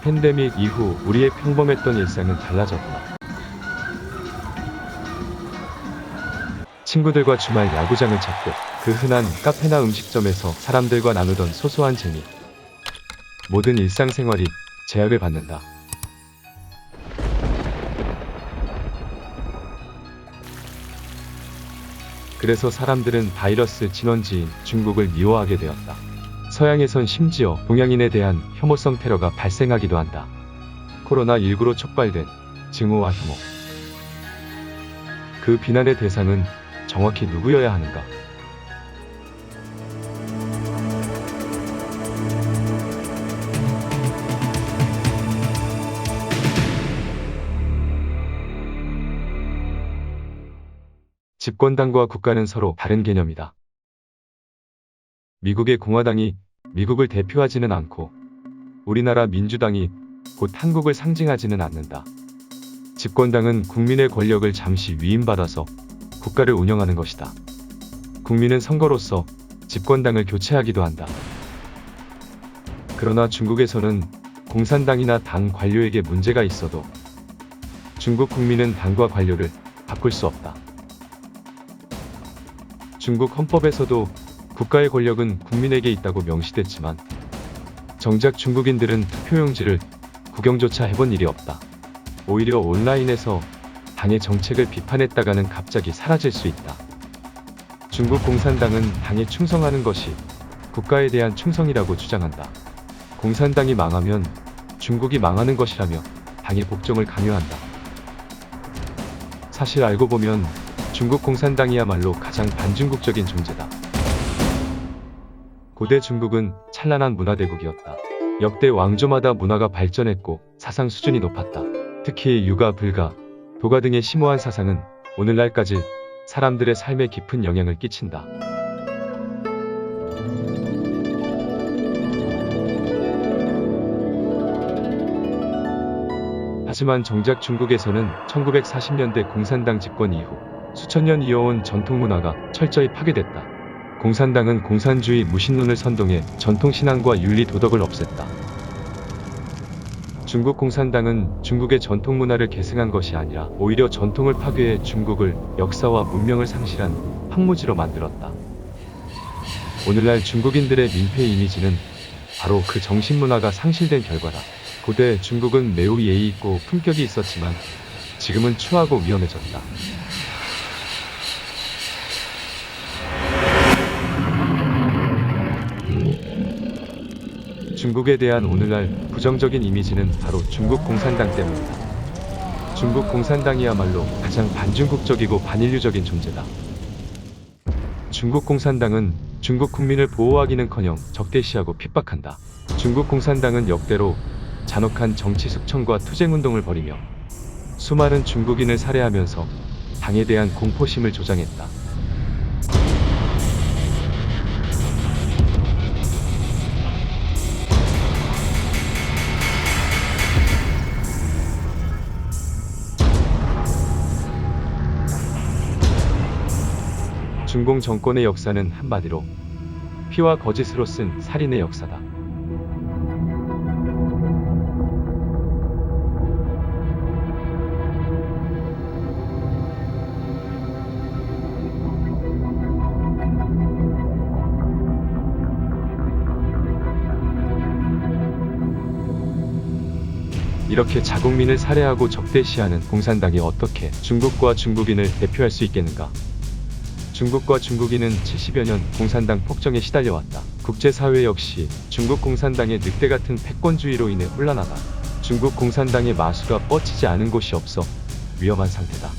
팬데믹 이후 우리의 평범했던 일상은 달라졌다. 친구들과 주말 야구장을 찾고 그 흔한 카페나 음식점에서 사람들과 나누던 소소한 재미. 모든 일상생활이 제약을 받는다. 그래서 사람들은 바이러스 진원지인 중국을 미워하게 되었다. 서양에선 심지어 동양인에 대한 혐오성 테러가 발생하기도 한다. 코로나19로 촉발된 증오와 혐오. 그 비난의 대상은 정확히 누구여야 하는가? 집권당과 국가는 서로 다른 개념이다. 미국의 공화당이 미국을 대표하지는 않고 우리나라 민주당이 곧 한국을 상징하지는 않는다. 집권당은 국민의 권력을 잠시 위임받아서 국가를 운영하는 것이다. 국민은 선거로서 집권당을 교체하기도 한다. 그러나 중국에서는 공산당이나 당 관료에게 문제가 있어도 중국 국민은 당과 관료를 바꿀 수 없다. 중국 헌법에서도 국가의 권력은 국민에게 있다고 명시됐지만 정작 중국인들은 투표용지를 구경조차 해본 일이 없다. 오히려 온라인에서 당의 정책을 비판했다가는 갑자기 사라질 수 있다. 중국 공산당은 당에 충성하는 것이 국가에 대한 충성이라고 주장한다. 공산당이 망하면 중국이 망하는 것이라며 당의 복종을 강요한다. 사실 알고 보면 중국 공산당이야말로 가장 반중국적인 존재다. 고대 중국은 찬란한 문화대국이었다. 역대 왕조마다 문화가 발전했고 사상 수준이 높았다. 특히 유가, 불가, 도가 등의 심오한 사상은 오늘날까지 사람들의 삶에 깊은 영향을 끼친다. 하지만 정작 중국에서는 1940년대 공산당 집권 이후 수천 년 이어온 전통 문화가 철저히 파괴됐다. 공산당은 공산주의 무신론을 선동해 전통 신앙과 윤리 도덕을 없앴다. 중국 공산당은 중국의 전통 문화를 계승한 것이 아니라 오히려 전통을 파괴해 중국을 역사와 문명을 상실한 황무지로 만들었다. 오늘날 중국인들의 민폐 이미지는 바로 그 정신문화가 상실된 결과다. 고대 중국은 매우 예의 있고 품격이 있었지만 지금은 추하고 위험해졌다. 중국에 대한 오늘날 부정적인 이미지는 바로 중국 공산당 때문이다. 중국 공산당이야말로 가장 반중국적이고 반인류적인 존재다. 중국 공산당은 중국 국민을 보호하기는커녕 적대시하고 핍박한다. 중국 공산당은 역대로 잔혹한 정치 숙청과 투쟁 운동을 벌이며 수많은 중국인을 살해하면서 당에 대한 공포심을 조장했다. 중공 정권의 역사는 한마디로 피와 거짓으로 쓴 살인의 역사다. 이렇게 자국민을 살해하고 적대시하는 공산당이 어떻게 중국과 중국인을 대표할 수 있겠는가? 중국과 중국인은 70여 년 공산당 폭정에 시달려왔다. 국제사회 역시 중국 공산당의 늑대 같은 패권주의로 인해 혼란하다. 중국 공산당의 마수가 뻗치지 않은 곳이 없어 위험한 상태다.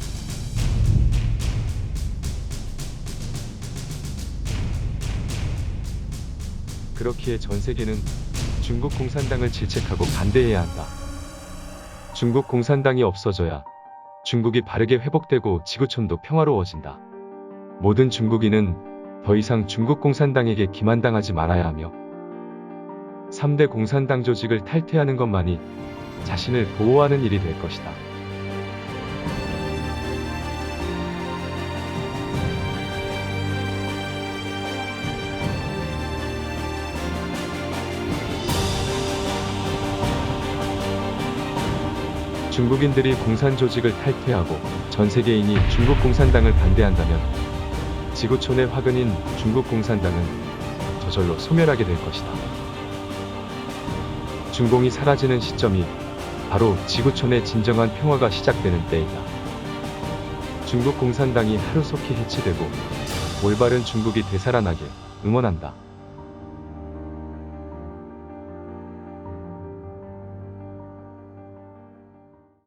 그렇기에 전 세계는 중국 공산당을 질책하고 반대해야 한다. 중국 공산당이 없어져야 중국이 바르게 회복되고 지구촌도 평화로워진다. 모든 중국인은 더 이상 중국 공산당에게 기만당하지 말아야 하며 3대 공산당 조직을 탈퇴하는 것만이 자신을 보호하는 일이 될 것이다. 중국인들이 공산 조직을 탈퇴하고 전 세계인이 중국 공산당을 반대한다면 지구촌의 화근인 중국 공산당은 저절로 소멸하게 될 것이다. 중공이 사라지는 시점이 바로 지구촌의 진정한 평화가 시작되는 때이다. 중국 공산당이 하루속히 해체되고 올바른 중국이 되살아나길 응원한다.